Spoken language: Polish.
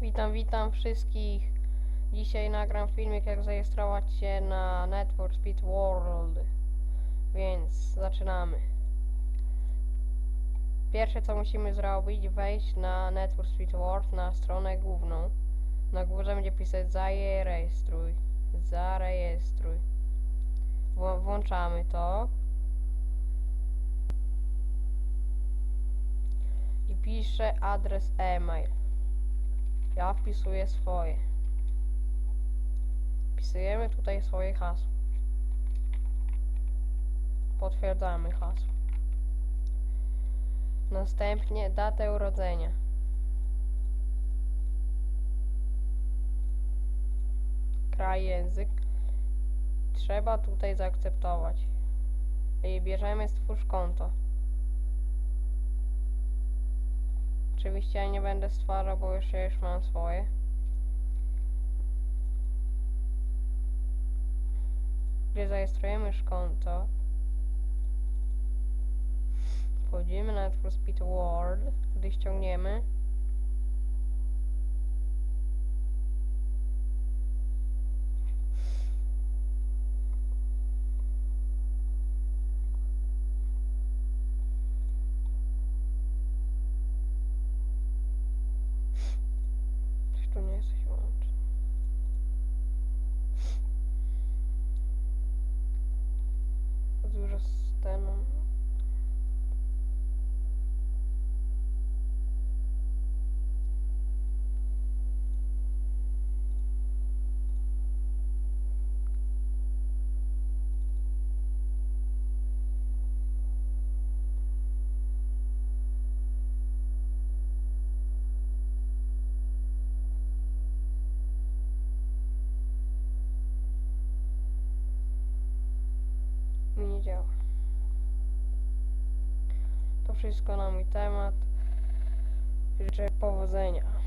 Witam, witam wszystkich. Dzisiaj nagram filmik jak zarejestrować się na Net for Speed World. Więc zaczynamy. Pierwsze co musimy zrobić, wejść na Net for Speed World na stronę główną. Na górze będzie pisać zarejestruj. Zarejestruj. Włączamy to. I piszę adres e-mail. Ja wpisuję swoje. Wpisujemy tutaj swoje hasło. Potwierdzamy hasło. Następnie datę urodzenia. Kraj, język. Trzeba tutaj zaakceptować. I bierzemy stwórz konto. Oczywiście ja nie będę stwarzał, bo ja już mam swoje. Gdy zarejestrujemy już konto, wchodzimy na for Speed World, gdy ściągniemy, что не соймут. Возрастаем działa. To wszystko na mój temat. Życzę powodzenia.